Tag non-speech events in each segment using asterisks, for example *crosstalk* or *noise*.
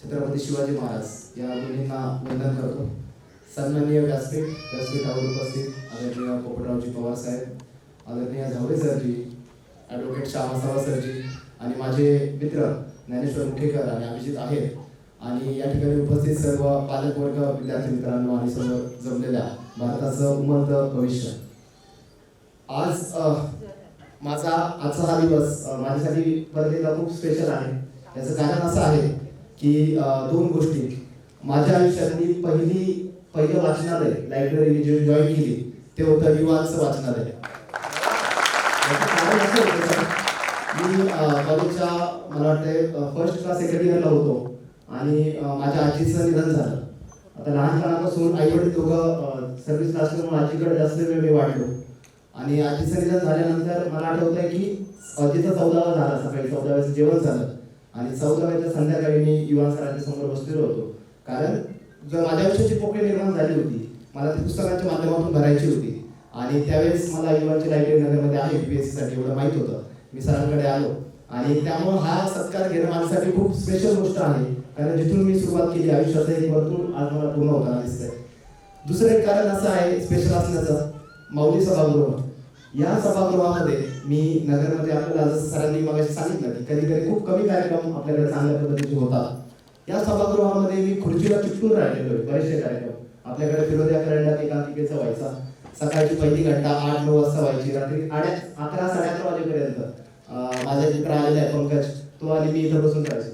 छत्रपती शिवाजी महाराज या दोन्हींना वंदन करतो. सन्माननीय व्यासपीठ व्यासपीठावर उपस्थित आदरणीय पोपटरावजी पवार साहेब आदरणीय झावळे सरजी ॲडव्होकेट श्यामासावा सरजी आणि माझे मित्र ज्ञानेश्वर मुठेकर आणि अभिजित आहेत. आणि या ठिकाणी उपस्थित सर्व पालकवर्ग विद्यार्थी मित्रांनो आणि सर्व जमलेल्या भारताचं उमलत भविष्य. आज माझा आजचा हा दिवस माझ्यासाठी परत एकदा खूप स्पेशल आहे. याचं कारण असं आहे की दोन गोष्टी. माझ्या आयुष्यातली पहिली पहिलं वाचनालय लायब्ररी मी जे जॉईन केली ते होतं युवांचं वाचनालय. असं मी कॉलेजच्या मला वाटतं फर्स्ट क्लास सेकंड इयरला होतो. आणि माझ्या आजीचं निधन झालं. आता लहानपणापासून आई वडील दोघं सर्व्हिस असल्यामुळे आजीकडे जास्त वेळ मी वाढलो. आणि आजीचं निधन झाल्यानंतर मला आठवत आहे की अजितचा चौदावा झाला सकाळी. चौदाव्याचं जेवण झालं. आणि चौदाव्याच्या संध्याकाळी मी युवा सरांच्या समोर बसलेलो होतो. कारण जर माझ्या आयुष्याची पोकळी निर्माण झाली होती मला ती पुस्तकांच्या माध्यमातून भरायची होती. आणि त्यावेळेस मला युवांची लायब्ररी नगरमध्ये आहे पी साठी एवढं माहीत होतं. मी सरांकडे आलो. आणि त्यामुळं हा सत्कार घेणं माझ्यासाठी खूप स्पेशल गोष्ट आहे. कारण जिथून मी सुरुवात केली आयुष्याचं एक वर्तुळ आज मला पूर्ण होताना दिसतंय. दुसरं एक कारण असं आहे स्पेशल असण्याचं माऊली सभागृह या सभागृहामध्ये मी नगरमध्ये आपल्याला जसं सरांनी मग सांगितलं की कधी कधी खूप कमी कार्यक्रम आपल्याकडे चांगल्या पद्धतीचे होतात. या सभागृहामध्ये मी खुर्चीला चिकटून राहिलेलो बरेचसे कार्यक्रम. आपल्याकडे फिरोद्या करंडात एकांकिकेचा व्हायचा. सकाळची पहिली घंटा आठ नऊ वाजता व्हायची. रात्री आड्या अकरा साडे अकरा वाजेपर्यंत माझा मित्र आलेला आहे पंकज. तो आणि मी इथं बसून राहायचो.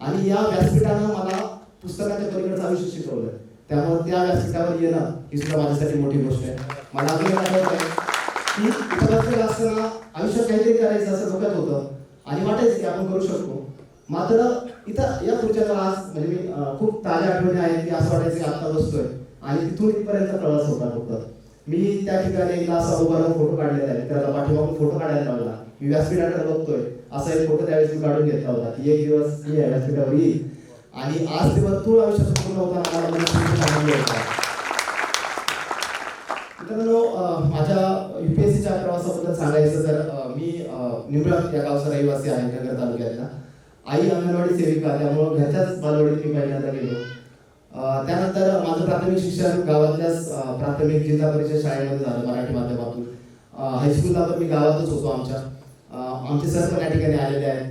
आणि या व्यासपीठानं मला पुस्तकाच्या पलीकडचं आयुष्य शिकवलं त्यामुळे त्या व्यासपीठावर येणं ही सुद्धा माझ्यासाठी मोठी गोष्ट आहे. मला अजून आठवत आहे. की इथं असताना आयुष्यात काहीतरी करायचं असं डोक्यात होतं. आणि वाटायचं की आपण करू शकतो. मात्र इथं या पुढच्या आज म्हणजे मी खूप ताज्या आठवणी आहेत की असं वाटायचं की आता बसतोय. आणि तिथून इथपर्यंत प्रवास होता फक्त. मी त्या ठिकाणी एकदा असा उभा राहून फोटो काढलेला आहे त्याला पाठीमागून फोटो काढायला लागला. मी व्यासपीठाकडे बघतोय. असा एक फोटो त्यावेळेस मी काढून घेतला होता की एक दिवस मी या व्यासपीठावर येईल आणि आज ते वर्तुळ आयुष्यात पूर्ण होता मला आनंद होता मित्रांनो अं, माझ्या युपीएससीच्या प्रवासाबद्दल सांगायचं तर मी अं, या गावचा रहिवासी आहे नगर तालुक्यातला. आई अंगणवाडी सेविका त्यामुळं घरच्याच बालवाडीत मी पहिल्यांदा गेलो. त्यानंतर माझं प्राथमिक शिक्षण गावातल्याच प्राथमिक जिल्हा परिषद शाळेमध्ये झालं मराठी माध्यमातून. हायस्कूलला पण मी गावातच होतो आमच्या. आमचे सर पण या ठिकाणी आलेले आहेत.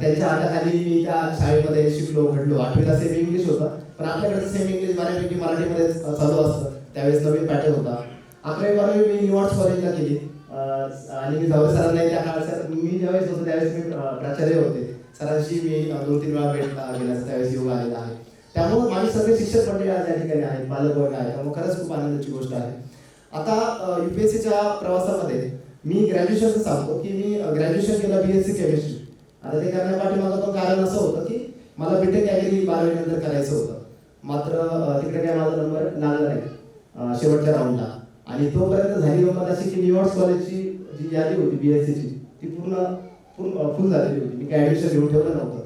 त्यांच्या हाताखाली मी त्या शाळेमध्ये शिकलो घडलो. आठवीला सेमी इंग्लिश होतं पण आपल्याकडे सेमी इंग्लिश बऱ्यापैकी मराठीमध्ये चालू असतं. त्यावेळेस नवीन पॅटर्न होता. अकरावी बारावी मी निवाड्स कॉलेजला केली आणि मी जावळे सरांना त्या काळात सर मी ज्यावेळेस होतो त्यावेळेस मी प्राचार्य होते. सरांशी मी दोन तीन वेळा भेट गेला. त्यावेळेस योग आलेला आहे. त्यामुळे माझे सगळे शिक्षक मंडळी आज या ठिकाणी आहेत. पालकवर्ग आहे. त्यामुळे खरंच खूप आनंदाची गोष्ट आहे. आता युपीएससीच्या प्रवासामध्ये मी ग्रॅज्युएशन सांगतो की मी ग्रॅज्युएशन केलं बी एस सी केमिस्ट्री आता ते करण्यापाठीमागं पण कारण असं होतं की मला बीटेक ॲग्री बारावी नंतर करायचं होतं. मात्र तिकडे काय माझा नंबर लागला नाही. शेवटच्या राऊंडला आणि तोपर्यंत झाली गंमत अशी की न्यूयॉर्क कॉलेजची जी यादी होती बी एस सीची ती पूर्ण पूर्ण फुल झालेली होती. मी काय ॲडमिशन घेऊन ठेवलं नव्हतं.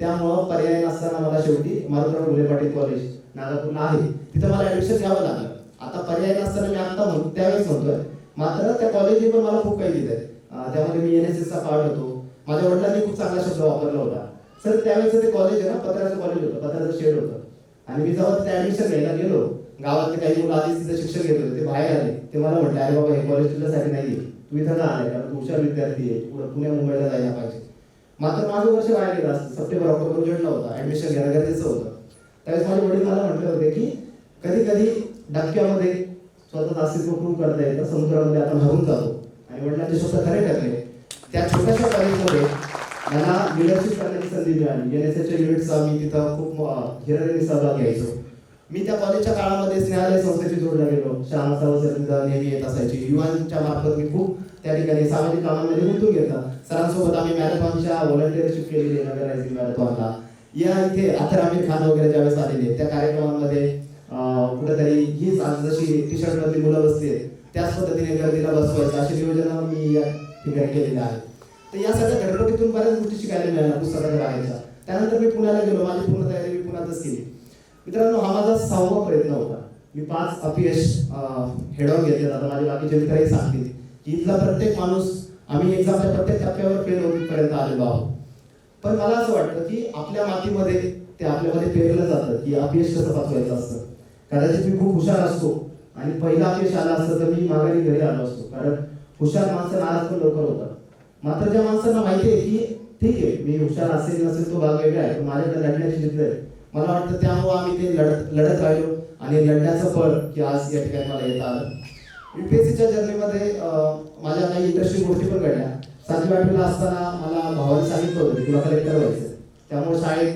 त्यामुळं पर्याय नसताना मला शेवटी मारुतराव घुले पाटील कॉलेज नागापूरला आहे. तिथं मला ॲडमिशन घ्यावं लागलं. आता पर्याय नसताना मी आता म्हणतो त्यावेळेस म्हणतोय. मात्र त्या कॉलेजने पण मला खूप काही दिलंय. आहे त्यामध्ये मी एन एस एसचा पार्ट होतो. माझ्या वडिलांनी खूप चांगला शब्द वापरला होता. सर त्यावेळेस ते कॉलेज आहे ना पत्राचं कॉलेज होतं पत्राचं शेड होतं. आणि मी जेव्हा तिथे ऍडमिशन घ्यायला गेलो गावातले काही मुलं आधीच तिथे शिक्षण घेत होते ते बाहेर आले. ते मला म्हटलं अरे बाबा हे कॉलेज तुझ्यासाठी नाही तू इथं ना आले कारण तू हुशार विद्यार्थी आहे. पुण्या मुंबईला जायला पाहिजे. मात्र माझं वर्ष वाया गेलं असतं. सप्टेंबर ऑक्टोबर उजेडला होता. ऍडमिशन घेणं गरजेचं होतं. त्यावेळेस माझे वडील मला म्हटले होते की कधी कधी डबक्यामध्ये स्वतःचं अस्तित्व प्रूव्ह करता येतं समुद्रामध्ये आपण हरून जातो. आणि वडिलांचे शब्द खरे ठरले त्या छोट्याशा कॉलेजमध्ये मला लिडरशिप करण्याची संधी मिळाली. एन एस एसच्या युनिटचा मी तिथं खूप हिराने सहभाग घ्यायचो. मी त्या कॉलेजच्या काळामध्ये स्नेहालय संस्थेशी जोडला गेलो श्यामा नेहमी येत असायची. युवांच्या मार्फत मी खूप त्या ठिकाणी सामाजिक कामांमध्ये गुंतून घेतला सरांसोबत आम्ही मॅरेथॉनच्या व्हॉलंटिअरशिप केलेली नगर रायझिंग मॅरेथॉनला या इथे अथर आमिर खान वगैरे ज्यावेळेस आलेले त्या कार्यक्रमांमध्ये कुठेतरी हीच आज जशी टी शर्ट मुलं बसते त्याच पद्धतीने गर्दीला बसवायचं अशी नियोजन मी या ठिकाणी केलेली आहे. तर या सगळ्या घडवटीतून बऱ्याच गोष्टी शिकायला मिळाल्या पुस्तकाच्या बाहेरच्या त्यानंतर मी पुण्याला गेलो. माझी पूर्ण तयारी मित्रांनो हा माझा सहावा प्रयत्न होता. मी पाच अपयश हेडॉन घेतले. आता माझे बाकीचे मित्रही सांगतील की इथला प्रत्येक माणूस आम्ही एक्झामच्या प्रत्येक टप्प्यावर फेल होईपर्यंत आलेलो आहोत. पण मला असं वाटतं की आपल्या मातीमध्ये ते आपल्यामध्ये पेरलं जातं की अपयश कसं पाठवायचं असतं. कदाचित मी खूप हुशार असतो आणि पहिला अपयश आला असतं तर मी माघारी घरी आलो असतो. कारण हुशार माणसं नाराज पण लवकर होतात. मात्र ज्या माणसांना माहिती आहे की ठीक आहे मी हुशार असेल नसेल तो भाग वेगळा आहे पण माझ्याकडे लढण्याची जिद्द आहे. मला वाटतं त्यामुळं आम्ही ते लढत लढत राहिलो. आणि लढण्याचं फळ की आज या ठिकाणी मला येत आलं. युपीएससीच्या जर्नीमध्ये माझ्या काही इंटरेस्टिंग गोष्टी पण घडल्या. सातवी आठवीला असताना मला भावाने सांगितलं होतं की तुला कलेक्टर व्हायचं त्यामुळे शाळेत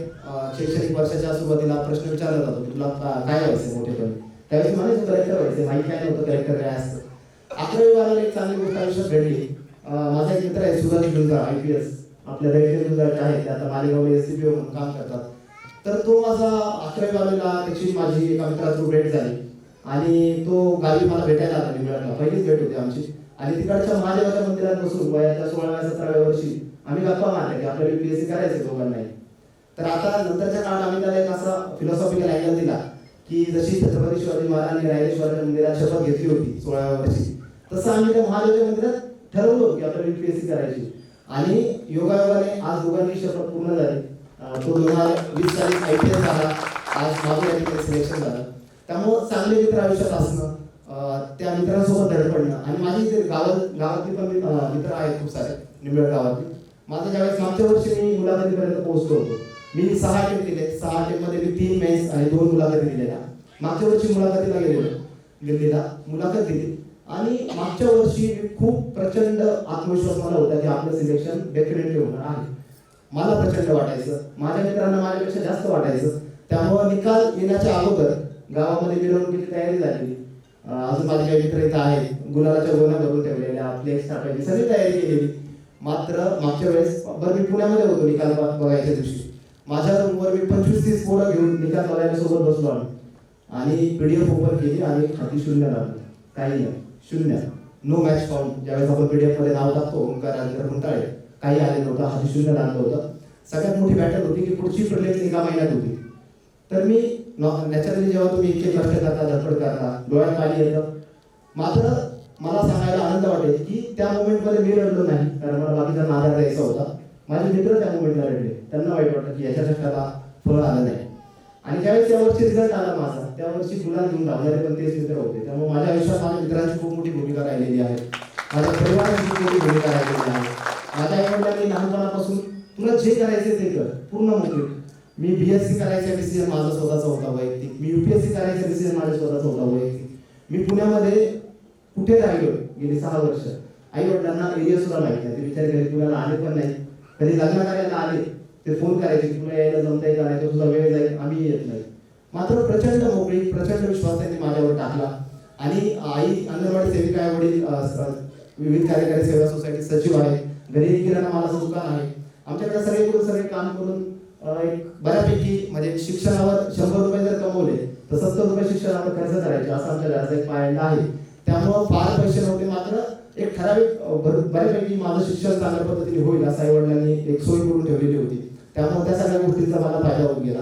शैक्षणिक वर्षाच्या सुरुवातीला प्रश्न विचारला जातो की तुला काय व्हायचं मोठेपणी? त्यावेळेस म्हणायचं कलेक्टर व्हायचं माहिती काय नव्हतं कलेक्टर काय असतं. अकरावी बाराला एक चांगली गोष्ट आयुष्यात घडली. माझा एक मित्र आहे Subhash Gunja I P S. आपल्या रविंद्र गुंजाचे आहेत. ते आता मालेगाव एस सी पी म्हणून काम करतात. तर तो माझा अकरावी बारावीला त्याची माझी एका मित्राची भेट झाली. आणि तो गावी मला भेटायला आला निमिळाला पहिलीच भेट होती आमची. आणि तिकडच्या महादेवाच्या मंदिरात बसून वयाच्या सोळाव्या सतराव्या वर्षी आम्ही गप्पा मारल्या की आपल्याला युपीएससी करायचं दोघांनाही तर आता नंतरच्या काळात आम्ही त्याला एक असा फिलॉसॉफिकल अँगल दिला की जशी छत्रपती शिवाजी महाराजांनी रायरेश्वराच्या मंदिरात शपथ घेतली होती सोळाव्या वर्षी तसं आम्ही त्या महादेवाच्या मंदिरात ठरवलं की आपल्याला युपीएससी करायची. आणि योगायोगाने आज दोघांची शपथ पूर्ण झाली. तो दोन हजार वीस साली आय पी एल झाला आज माझं या ठिकाणी सिलेक्शन झालं त्यामुळं चांगले मित्र आयुष्यात असणं त्या मित्रांसोबत धडपडणं आणि माझी जे गावात गावातली पण मित्र आहेत खूप सारे निंबळ गावातली माझं ज्यावेळेस मागच्या वर्षी मी मुलाखतीपर्यंत पोहोचलो होतो मी सहा अटेम्प्ट दिले सहा अटेम्प्टमध्ये मी तीन मेन्स आणि दोन मुलाखती दिलेल्या मागच्या वर्षी मुलाखतीला गेलेलो दिल्लीला मुलाखत दिली आणि मागच्या वर्षी खूप प्रचंड आत्मविश्वास मला होता की आपलं सिलेक्शन डेफिनेटली होणार आहे मला प्रचंड वाटायचं. माझ्या मित्रांना माझ्यापेक्षा जास्त वाटायचं. त्यामुळं निकाल येण्याच्या अगोदर गावामध्ये मिरवणुकीची तयारी झाली. अजून माझे काही मित्र इथं आहेत. गुलालाच्या गोण्या भरून ठेवलेल्या फ्लेक्स टाकायची सगळी तयारी केलेली. मात्र मागच्या वेळेस बरं मी पुण्यामध्ये होतो निकाल बघायच्या दिवशी. माझ्या रूमवर मी पंचवीस तीस पोरं घेऊन निकाल बघायला सोबत बसलो आम्ही. आणि पीडीएफ ओपन केली आणि खाती शून्य लागलं. काही नाही. शून्य. नो मॅच फॉर्म ज्यावेळेस आपण पीडीएफमध्ये नाव टाकतो ओंकार राजेंद्र गुंटाळे काही आले नव्हतं हाती शून्य होतं. सगळ्यात मोठी बॅटल होती की पुढची प्रिलिम्स एका महिन्यात होती. तर मी नॅचरली जेव्हा तुम्ही इतके कष्ट करता धडपड करता डोळ्यात पाणी येतं मात्र मला सांगायला आनंद वाटेल की त्या मोमेंटमध्ये मी रडलो नाही कारण मला बाकीचा आधार द्यायचा होता. माझे मित्र त्या मोमेंटला रडले. त्यांना वाईट वाटलं की याच्या कष्टाला फळ आलं नाही. आणि ज्यावेळेस त्यावरची रिझल्ट आला माझा त्या वर्षी घेऊन धावणारे पण तेच मित्र होते. त्यामुळे माझ्या आयुष्यात माझ्या मित्रांची खूप मोठी भूमिका राहिलेली आहे. माझ्या परिवाराची खूप मोठी भूमिका राहिलेली आहे. माझ्या आईवडिलांनी लहानपणापासून तुला जे करायचे ते कर पूर्ण मोकळी मी बीएससी करायचा डिसिजन माझा स्वतःचा होता वैयक्तिक. मी युपीएससी करायचा डिसिजन माझ्या स्वतःचा होता वैयक्तिक. मी पुण्यामध्ये कुठे राहिलो गेली सहा वर्ष? आई वडिलांना एरिया सुद्धा माहिती नाही. ते विचार केले पुण्याला आले पण नाही. कधी लग्न करायला आले ते फोन करायचे. की तुला यायला जमता का नाही? तर तुझा वेळ जाईल. आम्ही येत नाही. मात्र प्रचंड मोकळी प्रचंड विश्वास त्यांनी माझ्यावर टाकला. आणि आई अंगणवाडी सेविका वडील विविध कार्यकारी सेवा सोसायटी सचिव आहे घरी किराणा मालाचं दुकान आहे. आमच्याकडे सगळे करून सगळे काम करून एक बऱ्यापैकी म्हणजे शिक्षणावर शंभर रुपये जर कमवले तर सत्तर रुपये शिक्षणावर खर्च करायचे असं आमच्या एक पायंडा आहे. त्यामुळं फार पैसे नव्हते मात्र एक ठराविक भर- बऱ्यापैकी माझं शिक्षण चांगल्या पद्धतीने होईल असं आई वडिलांनी एक सोय करून ठेवलेली होती. त्यामुळे त्या सगळ्या गोष्टींचा मला फायदा होऊन गेला.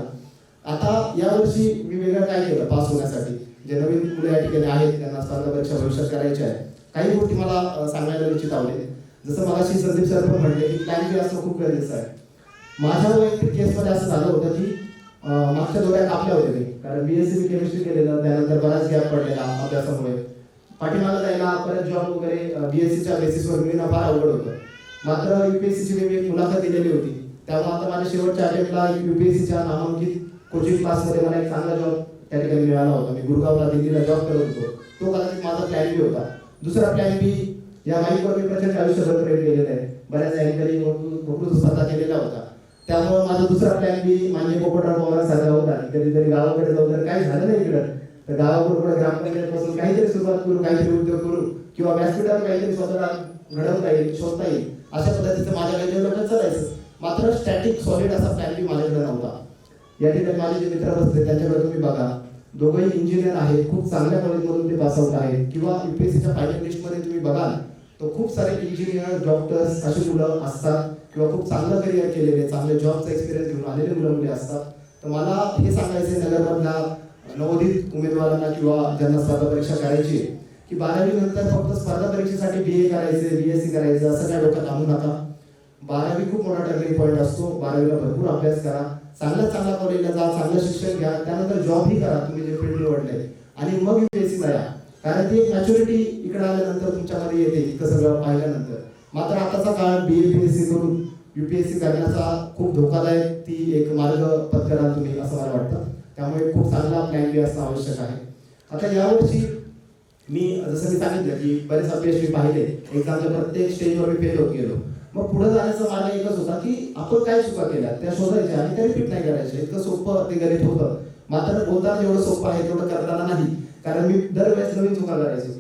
आता यावर्षी मी वेगळं काय केलं पास होण्यासाठी? जे नवीन मुलं या ठिकाणी आहेत त्यांना स्पर्धा परीक्षा भविष्यात करायच्या आहेत. काही गोष्टी मला सांगायला इच्छित आवडेल. जसं मगाशी संदीप सर पण म्हटले की प्लॅन बी असणं खूप गरजेचं आहे. माझ्या वैयक्तिक केसमध्ये असं झालं होतं की मागच्या दोऱ्या कापल्या होत्या मी. कारण बीएससी केमिस्ट्री केलेलं त्यानंतर बराच गॅप पडलेला अभ्यासामुळे. पाठीमागं जायला परत जॉब वगैरे बीएससीच्या बेसिसवर मिळणं फार अवघड होतं. मात्र युपीएससीची मी एक मुलाखत दिलेली होती. त्यामुळे आता माझ्या शेवटच्या अटेम्प्टला सीच्या नामांकित कोचिंग क्लासमध्ये मला एक चांगला जॉब त्या ठिकाणी मिळाला होता. मी गुरगावला दिल्लीला जॉब करत होतो. तो कदाचित माझा प्लॅन बी होता. दुसरा प्लॅन बी या माईकवर मी प्रचंड आयुष्यभर प्रेम केलेलं आहे. बऱ्याच अँकरिंग भरपूर स्पर्धा केलेला होता. त्यामुळे माझा दुसरा प्लॅन बी मान्य पोपटराव पवारांसारखा होता. कधी कधीतरी गावाकडे जाऊ तर काही झालं नाही इकडं तर गावाबरोबर ग्रामपंचायतपासून काहीतरी सुरुवात करू काहीतरी उद्योग करू किंवा व्यासपीठावर काहीतरी स्वतःला घडवता येईल शोधता येईल. अशा पद्धतीचं माझ्या काही चालायचं. मात्र स्टॅटिक सॉलिड असा प्लॅन बी माझ्याकडे नव्हता. या ठिकाणी माझे जे मित्र बसले त्यांच्याकडे तुम्ही बघा. दोघंही इंजिनियर आहेत खूप चांगल्या कॉलेजमधून ते पास आउट आहेत. किंवा युपीएससीच्या फायनल लिस्टमध्ये तुम्ही बघाल तर खूप सारे इंजिनियर डॉक्टर्स अशी मुलं असतात किंवा खूप चांगलं करिअर केलेले चांगले जॉबचा एक्सपिरियन्स घेऊन आलेले मुलं मुली असतात. तर मला हे सांगायचं आहे नगरमधल्या नवोदित उमेदवारांना किंवा ज्यांना स्पर्धा परीक्षा करायची आहे, की बारावी नंतर फक्त स्पर्धा परीक्षेसाठी बी ए करायचे बी एस सी करायचं असं काय डोक्यात आणू नका. बारावी खूप मोठा टर्निंग पॉईंट असतो. बारावीला भरपूर अभ्यास करा. चांगल्या चांगल्या कॉलेजला जा चांगलं शिक्षण घ्या. त्यानंतर जॉबही करा. तुम्ही जे फील्ड निवडले. आणि मग युपीएससीला या. कारण ती मॅच्युरिटी इकडे आल्यानंतर तुमच्यामध्ये येते. इतकं सगळं पाहिल्यानंतर. मात्र आताचा काळ B A P S C करून युपीएससी करण्याचा खूप धोकादायक ती एक मार्ग पत्कराल तुम्ही असं मला वाटतं. त्यामुळे खूप चांगला प्लॅन बी असणं आवश्यक आहे. आता यावर्षी मी जसं मी सांगितलं की बरेच अपयश मी पाहिले. एक्झामच्या प्रत्येक स्टेजवर मी फेल होत गेलो. मग पुढे जाण्याचा मार्ग एकच होता की आपण काय चुका केल्या? त्या शोधायच्या आणि त्या रिपीट नाही करायच्या. इतकं सोपं ते गणित होतं. मात्र बोलताना जेवढं सोपं आहे तेवढं करताना नाही. कारण मी दरवेळेस नवीन चुका करायचो.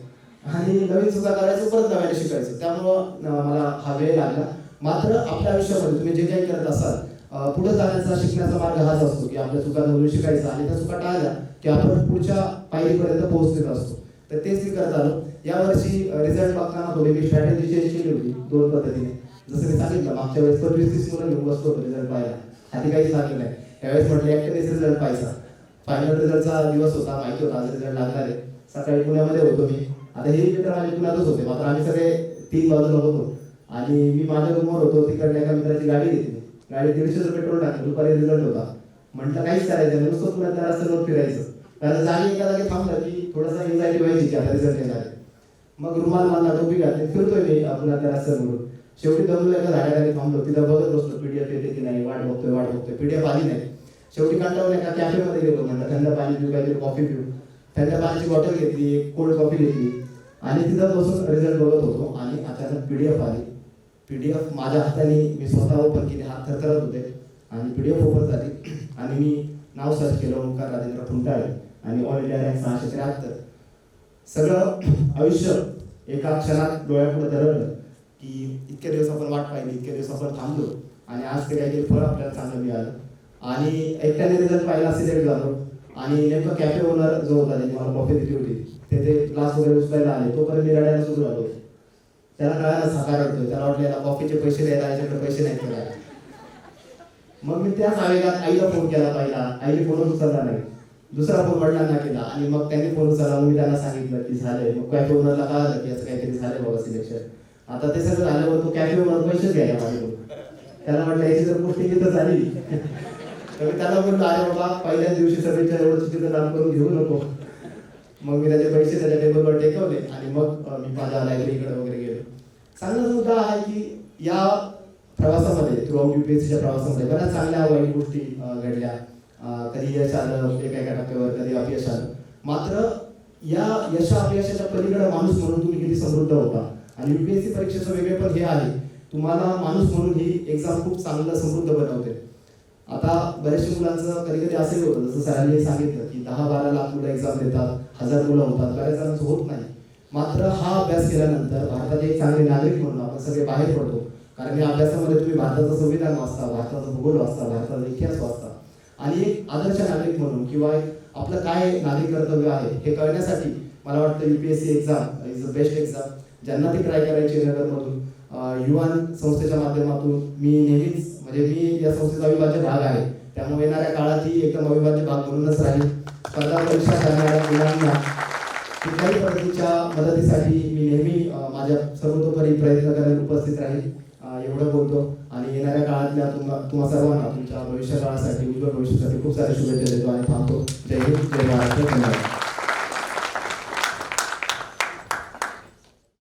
आणि नवीन चुका करायचो परत नव्याने शिकायचो. त्यामुळं मला हा वेळ लागला. मात्र आपल्या आयुष्यामध्ये तुम्ही जे काही करत असाल पुढे जाण्याचा शिकण्याचा मार्ग हाच असतो की आपल्या चुकांमधून शिकायचा आणि त्या चुका टाळल्या की आपण पुढच्या पायरीपर्यंत पोहोचलेत असतो. तर तेच मी करत आलो. यावर्षी रिझल्ट बघताना थोडी मी स्ट्रॅटेजी चेंज केली होती दोन पद्धतीने. जसं मी सांगितलं मागच्या वेळेस पंचवीस तीस मुलं घेऊन बसतो रिझल्ट पाहायला. आधी काही सांगितलं नाही. त्यावेळेस म्हटलं एकट्यानेच रिझल्ट पाहायचा. फायनल रिझल्टचा दिवस होता माहिती होता आज रिझल्ट लागणार आहे. सकाळी पुण्यामध्ये होतो मी. आता हे मित्र माझे पुण्यातच होते. मात्र आम्ही सगळे तीन बाजूला होतो. आणि मी माझ्या रूमवर होतो तिकडल्या एका मित्राची गाडी घेतली. गाडी दीडशे रुपये पेट्रोल टाकलं. दुपारी रिझल्ट होता. म्हटलं काहीच करायचं नुसतं पुण्यातल्या रस्त्यावर फिरायचं. कारण जागी एका जागी थांबलं की थोडंसं एन्झायटी व्हायची की आता रिझल्ट येणार आहे. मग रुमाल मारला टोपी घातली. फिरतोय मी पुण्यातल्या रस्त्यावरून शेवटी दमलो एका झाडाखाली थांबलो. तिथं बघत बसलो पीडीएफ येते की नाही वाट बघतोय वाट बघतोय. पीडीएफ आली नाही. शेवटी कंटाळून एका कॅफेमध्ये गेलो म्हणलं थंड पाणी पिऊ काहीतरी कॉफी पिऊ. थंड पाण्याची बॉटल घेतली एक कोल्ड कॉफी घेतली. आणि तिथं बसून रिझल्ट बघत होतो. आणि अचानक पीडीएफ आली पीडीएफ माझ्या हाताने मी स्वतः ओपन केली हात थरथरत होते. आणि पीडीएफ ओपन झाली. आणि मी नाव सर्च केलं ओंकार राजेंद्र फुंटाळे. आणि ऑल इंडिया रँक सहाशे त्र्याहत्तर. सगळं *clears throat* आयुष्य एका क्षणात डोळ्यापुढे धरवलं की इतके दिवस आपण वाट पाहिली इतके दिवस आपण थांबलो. आणि आज ते काहीतरी फळ आपल्याला चांगलं मिळालं. आणि एकट्याने रिझल्ट पाहिला सिलेक्ट झालो आणि नेमकं कॅफे ओनर जो होता त्याने मला कॉफी दिली होती ते ते ग्लास वगैरे उचलायला आले. तोपर्यंत मी रडायला सुरू झालो त्याला कळायला साकार होतो. त्याला वाटलं कॉफीचे पैसे द्यायला याच्याकडे पैसे नाहीत करायला. मग मी त्याच आवेगात आईला फोन केला पाहिला. आईने फोनच उचलला नाही. दुसरा फोन वडिलांना केला. आणि मग त्यांनी फोन उचलला. मग मी त्यांना सांगितलं की झालंय. मग कॅफे ओनरला कळालं की असं काहीतरी झालंय बाबा सिलेक्शन आता ते सगळं झाल्यावर तो कॅफे ओनर पैसेच घ्यायला माझ्याकडून त्याला म्हटलं याची जर गोष्टी तिथं झाली. तर त्याला म्हटलं अरे बाबा पहिल्याच दिवशी सगळीच्या एवढं चुकीचं काम करून घेऊ नको. मग मी त्याचे पैसे त्याच्या टेबलवर टेकवले आणि मग मी माझ्या लायब्ररीकडे वगैरे गेलो. चांगला मुद्दा आहे की या प्रवासामध्ये थ्रू युपीएससीच्या प्रवासामध्ये बऱ्याच चांगल्या वाईट गोष्टी घडल्या. कधी यश आलं एका एका टप्प्यावर कधी अपयश आलं. मात्र या यशा अपयशाच्या पलीकडे माणूस म्हणून तुम्ही किती समृद्ध होता. आणि युपीएससी परीक्षेचं वेगळे हे आहे. तुम्हाला माणूस म्हणून ही एक्झाम खूप चांगलं समृद्ध बनवते. आता बऱ्याचशा मुलांचं कधी कधी असंही होतं जसं सरांनी सांगितलं की दहा बारा लाख मुलं एक्झाम देतात हजार मुलं होतात बऱ्याच जणांचं होत नाही. मात्र हा अभ्यास केल्यानंतर भारतात एक चांगले नागरिक म्हणून आपण सगळे बाहेर पडतो. कारण या अभ्यासामध्ये तुम्ही भारताचं संविधान वाचता भारताचा भूगोल वाचता भारताचा इतिहास वाचता. आणि एक आदर्श नागरिक म्हणून किंवा एक आपलं काय नागरिक कर्तव्य आहे हे कळण्यासाठी मला वाटतं UPSC exam is the best exam ज्यांना ती ट्राय करायची नगरमधून युवान संस्थेच्या माध्यमातून मी नेहमीच म्हणजे मी या संस्थेचा अविभाज्य भाग आहे. त्यामुळे येणाऱ्या काळात ही एकदम अविभाज्य भाग म्हणूनच राहील. स्पर्धा परीक्षा करणाऱ्या मुलांना कुठल्याही पद्धतीच्या मदतीसाठी मी नेहमी माझ्या सर्वतोपरी प्रयत्न करायला उपस्थित राहील. एवढं बोलतो. आणि येणाऱ्या काळातल्या तुम्हा तुम्हा सर्वांना तुमच्या भविष्य काळासाठी उज्ज्वल भविष्यासाठी खूप साऱ्या शुभेच्छा देतो आणि थांबतो. जय हिंद जय महाराष्ट्र धन्यवाद